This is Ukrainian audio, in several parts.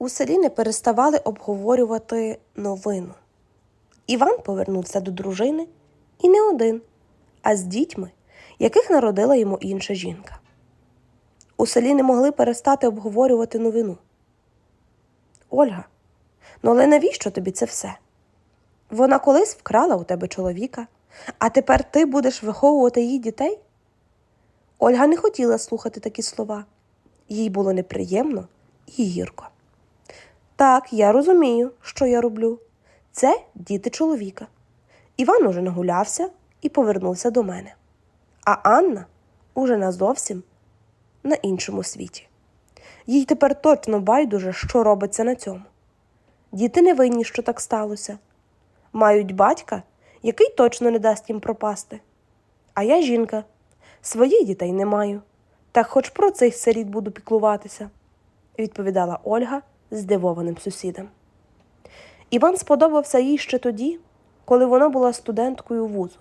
У селі не переставали обговорювати новину. Іван повернувся до дружини і не один, а з дітьми, яких народила йому інша жінка. У селі не могли перестати обговорювати новину. Ольга, ну але навіщо тобі це все? Вона колись вкрала у тебе чоловіка, а тепер ти будеш виховувати її дітей? Ольга не хотіла слухати такі слова. Їй було неприємно і гірко. Так, я розумію, що я роблю. Це діти чоловіка. Іван уже нагулявся і повернувся до мене. А Анна уже назовсім на іншому світі. Їй тепер точно байдуже, що робиться на цьому. Діти не винні, що так сталося. Мають батька, який точно не дасть їм пропасти. А я жінка, своїх дітей не маю. Та хоч про цих сиріт буду піклуватися, відповідала Ольга здивованим сусідам. Іван сподобався їй ще тоді, коли вона була студенткою вузу,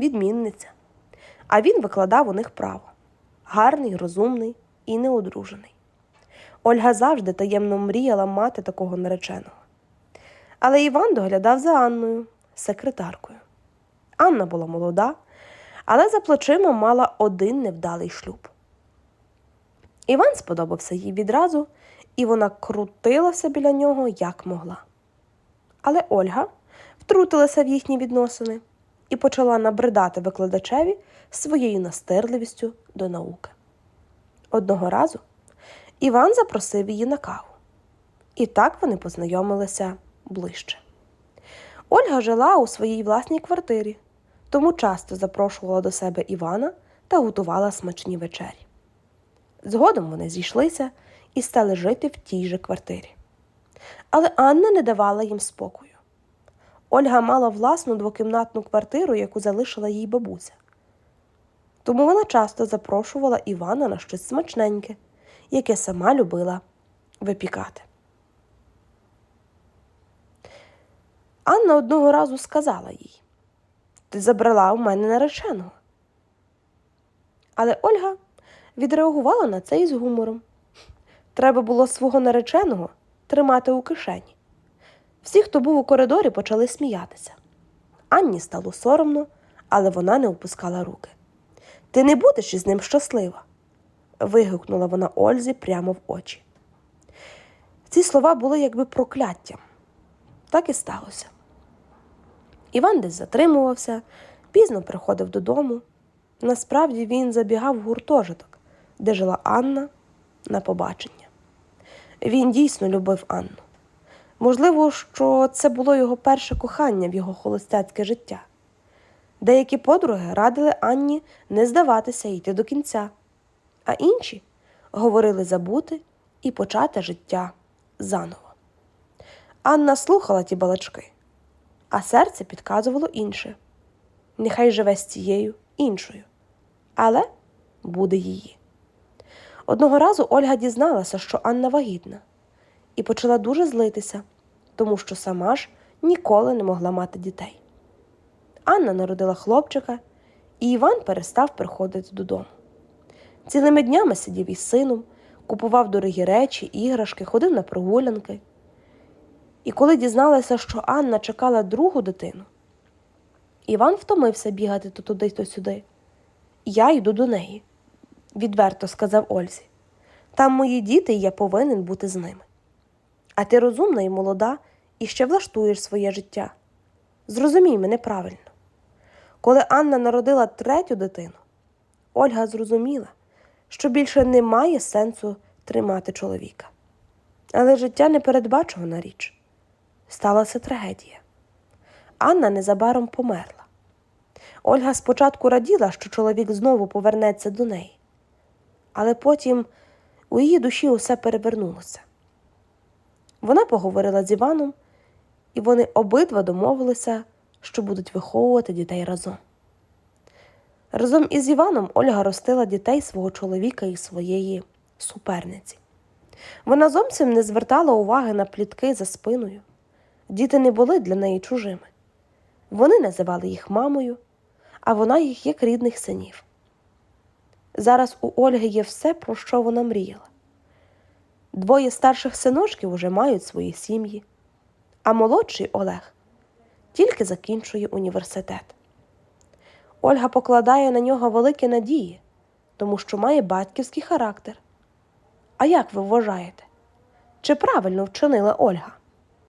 відмінниця, а він викладав у них право гарний, розумний і неодружений. Ольга завжди таємно мріяла мати такого нареченого. Але Іван доглядав за Анною, секретаркою. Анна була молода, але за плечима мала один невдалий шлюб. Іван сподобався їй відразу, і вона крутилася біля нього як могла. Але Ольга втрутилася в їхні відносини і почала набридати викладачеві своєю настирливістю до науки. Одного разу Іван запросив її на каву, і так вони познайомилися ближче. Ольга жила у своїй власній квартирі, тому часто запрошувала до себе Івана та готувала смачні вечері. Згодом вони зійшлися і стали жити в тій же квартирі. Але Анна не давала їм спокою. Ольга мала власну двокімнатну квартиру, яку залишила їй бабуся. Тому вона часто запрошувала Івана на щось смачненьке, яке сама любила випікати. Анна одного разу сказала їй Ти забрала у мене нареченого. Але Ольга відреагувала на це із гумором. Треба було свого нареченого тримати у кишені. Всі, хто був у коридорі, почали сміятися. Анні стало соромно, але вона не опускала руки. Ти не будеш із ним щаслива. вигукнула вона Ользі прямо в очі. Ці слова були якби прокляттям. Так і сталося. Іван десь затримувався, пізно приходив додому. Насправді він забігав в гуртожиток, де жила Анна на побачення. Він дійсно любив Анну. Можливо, що це було його перше кохання в його холостяцьке життя. Деякі подруги радили Анні не здаватися йти до кінця, а інші говорили забути і почати життя заново. Анна слухала ті балачки, а серце підказувало інше. Нехай живе з цією іншою, але буде її. Одного разу Ольга дізналася, що Анна вагітна, і почала дуже злитися, тому що сама ж ніколи не могла мати дітей. Анна народила хлопчика, і Іван перестав приходити додому. Цілими днями сидів із сином, купував дорогі речі, іграшки, ходив на прогулянки. І коли дізналася, що Анна чекала другу дитину, Іван втомився бігати то туди, то сюди. Я йду до неї, відверто сказав Ользі. Там мої діти, і я повинен бути з ними. А ти розумна і молода, і ще влаштуєш своє життя. Зрозумій мене правильно. Коли Анна народила третю дитину, Ольга зрозуміла, що більше немає сенсу тримати чоловіка. Але життя непередбачувана річ. Сталася трагедія. Анна незабаром померла. Ольга спочатку раділа, що чоловік знову повернеться до неї, але потім у її душі усе перевернулося. Вона поговорила з Іваном, і вони обидва домовилися, що будуть виховувати дітей разом. Разом із Іваном Ольга ростила дітей свого чоловіка і своєї суперниці. Вона зовсім не звертала уваги на плітки за спиною. Діти не були для неї чужими. Вони називали їх мамою, а вона їх як рідних синів. Зараз у Ольги є все, про що вона мріяла. Двоє старших синочків уже мають свої сім'ї, а молодший Олег тільки закінчує університет. Ольга покладає на нього великі надії, тому що має батьківський характер. А як ви вважаєте? Чи правильно вчинила Ольга?